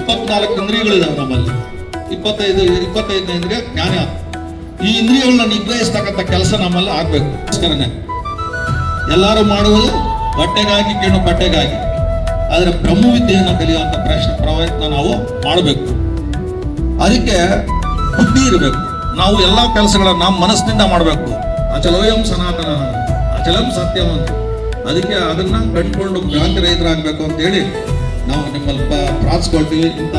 ಇಪ್ಪತ್ನಾಲ್ಕು ಇಂದ್ರಿಯಗಳಿದಾವೆ ನಮ್ಮಲ್ಲಿ. ಇಪ್ಪತ್ತೈದು, ಇಪ್ಪತ್ತೈದನೇ ಇಂದ್ರಿಯ ಜ್ಞಾನ. ಈ ಇಂದ್ರಿಯಗಳನ್ನ ನಿಗ್ರಹಿಸ್ತಕ್ಕಂಥ ಕೆಲಸ ನಮ್ಮಲ್ಲಿ ಆಗ್ಬೇಕು. ಎಲ್ಲರೂ ಮಾಡುವುದು ಬಟ್ಟೆಗಾಗಿ ಕೆಣ್ಣು ಬಟ್ಟೆಗಾಗಿ ಆದರೆ ಬ್ರಹ್ಮವಿದ್ಯೆಯನ್ನು ಕಲಿಯುವಂಥ ಪ್ರಶ್ನೆ ಪ್ರಯತ್ನ ನಾವು ಮಾಡಬೇಕು. ಅದಕ್ಕೆ ಬುದ್ಧಿ ಇರಬೇಕು. ನಾವು ಎಲ್ಲ ಕೆಲಸಗಳನ್ನು ನಮ್ಮ ಮನಸ್ಸಿನಿಂದ ಮಾಡಬೇಕು. ಅಚಲೋಯಂ ಸನಾತನ, ಅಚಲಂ ಸತ್ಯಂ ಅಂತ. ಅದಕ್ಕೆ ಅದನ್ನ ಕಂಡುಕೊಂಡು ಭ್ರಾಂತಿ ರೈತರಾಗಬೇಕು ಅಂತ ಹೇಳಿ ನಾವು ನಿಮ್ಮಲ್ಪ ಪ- ಪ್ರಾರ್ಥಿಸ್ಕೊಳ್ತೀವಿ ಇಂಥ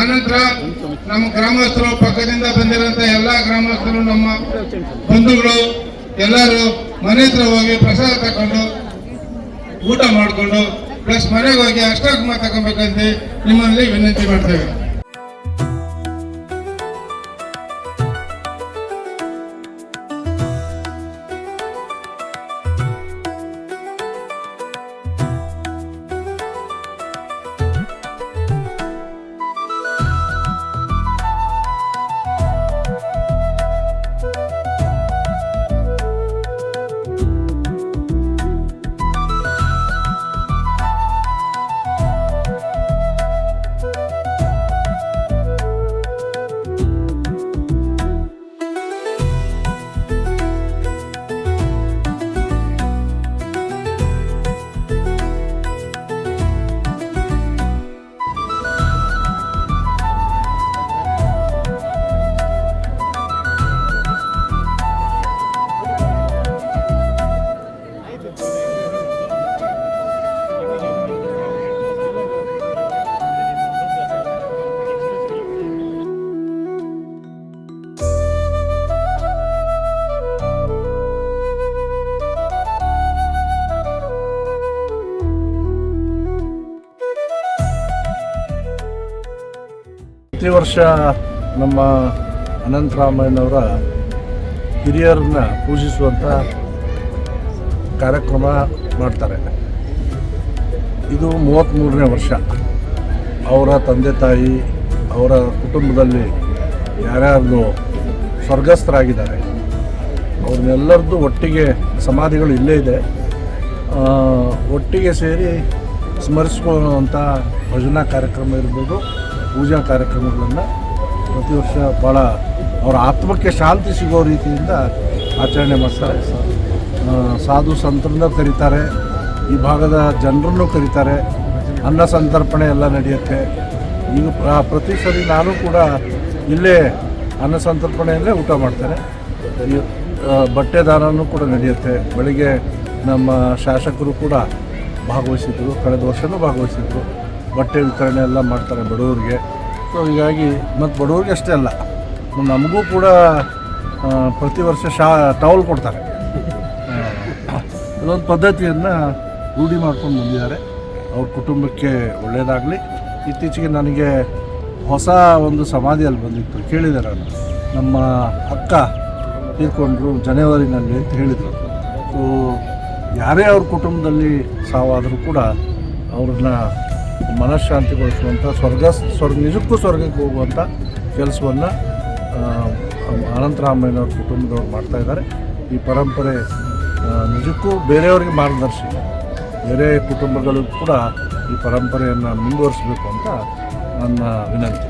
ಆನಂತರ ನಮ್ಮ ಗ್ರಾಮಸ್ಥರು ಪಕ್ಕದಿಂದ ಬಂದಿರುವಂತ ಎಲ್ಲಾ ಗ್ರಾಮಸ್ಥರು, ನಮ್ಮ ಬಂಧುಗಳು ಎಲ್ಲರೂ ಮನೆ ಹತ್ರ ಹೋಗಿ ಪ್ರಸಾದ ತಕೊಂಡು ಊಟ ಮಾಡಿಕೊಂಡು ಪ್ಲಸ್ ಮನೆಗೆ ಹೋಗಿ ಅಷ್ಟಾಗ್ಮ ತಗೊಬೇಕಂತ ನಿಮ್ಮಲ್ಲಿ ವಿನಂತಿ ಮಾಡ್ತೇವೆ. ಪ್ರತಿ ವರ್ಷ ನಮ್ಮ ಅನಂತರಾಮಯ್ಯನವರ ಹಿರಿಯರನ್ನ ಪೂಜಿಸುವಂಥ ಕಾರ್ಯಕ್ರಮ ಮಾಡ್ತಾರೆ. ಇದು ಮೂವತ್ತ್ಮೂರನೇ ವರ್ಷ. ಅವರ ತಂದೆ ತಾಯಿ, ಅವರ ಕುಟುಂಬದಲ್ಲಿ ಯಾರ್ಯಾರು ಸ್ವರ್ಗಸ್ಥರಾಗಿದ್ದಾರೆ. ಅವ್ರನ್ನೆಲ್ಲರದ್ದು ಒಟ್ಟಿಗೆ ಸಮಾಧಿಗಳು ಇಲ್ಲೇ ಇದೆ. ಒಟ್ಟಿಗೆ ಸೇರಿ ಸ್ಮರಿಸ್ಕೊಳ್ಳುವಂಥ ಭಜನಾ ಕಾರ್ಯಕ್ರಮ ಇರ್ಬೋದು. ಪೂಜಾ ಕಾರ್ಯಕ್ರಮಗಳನ್ನು ಪ್ರತಿ ವರ್ಷ ಭಾಳ ಅವರ ಆತ್ಮಕ್ಕೆ ಶಾಂತಿ ಸಿಗೋ ರೀತಿಯಿಂದ ಆಚರಣೆ ಮಾಡ್ತಾರೆ. ಸಾಧು ಸಂತರನ್ನ ಕರೀತಾರೆ. ಈ ಭಾಗದ ಜನರನ್ನು ಕರೀತಾರೆ. ಅನ್ನ ಸಂತರ್ಪಣೆ ಎಲ್ಲ ನಡೆಯುತ್ತೆ. ಈಗ ಪ್ರ- ಪ್ರತಿ ಸರಿ ನಾನು ಕೂಡ ಇಲ್ಲೇ ಅನ್ನ ಸಂತರ್ಪಣೆಯಲ್ಲೇ ಊಟ ಮಾಡ್ತಾರೆ ಬಟ್ಟೆ ದಾನನೂ ಕೂಡ ನಡೆಯುತ್ತೆ. ಬೆಳಿಗ್ಗೆ ನಮ್ಮ ಶಾಸಕರು ಕೂಡ ಭಾಗವಹಿಸಿದ್ರು. ಕಳೆದ ವರ್ಷವೂ ಭಾಗವಹಿಸಿದ್ರು. ಬಟ್ಟೆ ವಿತರಣೆ ಎಲ್ಲ ಮಾಡ್ತಾರೆ ಬಡವರಿಗೆ. ಸೊ ಹೀಗಾಗಿ ಮತ್ತು ಬಡವ್ರಿಗೆ ಅಷ್ಟೇ ಅಲ್ಲ, ನಮಗೂ ಕೂಡ ಪ್ರತಿ ವರ್ಷ ಶಾ ಟವಲ್ ಕೊಡ್ತಾರೆ. ಇದೊಂದು ಪದ್ಧತಿಯನ್ನು ರೂಢಿ ಮಾಡ್ಕೊಂಡು ಬಂದಿದ್ದಾರೆ. ಅವ್ರ ಕುಟುಂಬಕ್ಕೆ ಒಳ್ಳೆಯದಾಗಲಿ ಇತ್ತೀಚೆಗೆ ನನಗೆ ಹೊಸ ಒಂದು ಸಮಾಧಿಯಲ್ಲಿ ಬಂದಿತ್ತು ಕೇಳಿದ್ದಾರೆ ನಮ್ಮ ಅಕ್ಕ ತೀರ್ಕೊಂಡ್ರು ಜನವರಿನಲ್ಲಿ ಅಂತ ಹೇಳಿದರು. ಸೊ ಯಾರೇ ಅವ್ರ ಕುಟುಂಬದಲ್ಲಿ ಸಾವಾದರೂ ಕೂಡ ಅವ್ರನ್ನ ಮನಃಶಾಂತಿಗೊಳಿಸುವಂಥ ಸ್ವರ್ಗ ಸ್ವರ್ಗ, ನಿಜಕ್ಕೂ ಸ್ವರ್ಗಕ್ಕೆ ಹೋಗುವಂಥ ಕೆಲಸವನ್ನು ಅನಂತರಾಮಯ್ಯನವ್ರ ಕುಟುಂಬದವ್ರು ಮಾಡ್ತಾ ಇದ್ದಾರೆ. ಈ ಪರಂಪರೆ ನಿಜಕ್ಕೂ ಬೇರೆಯವರಿಗೆ ಮಾರ್ಗದರ್ಶಿ ಬೇರೆ ಕುಟುಂಬಗಳು ಕೂಡ ಈ ಪರಂಪರೆಯನ್ನು ಮುಂದುವರಿಸಬೇಕು ಅಂತ ನನ್ನ ವಿನಂತಿ.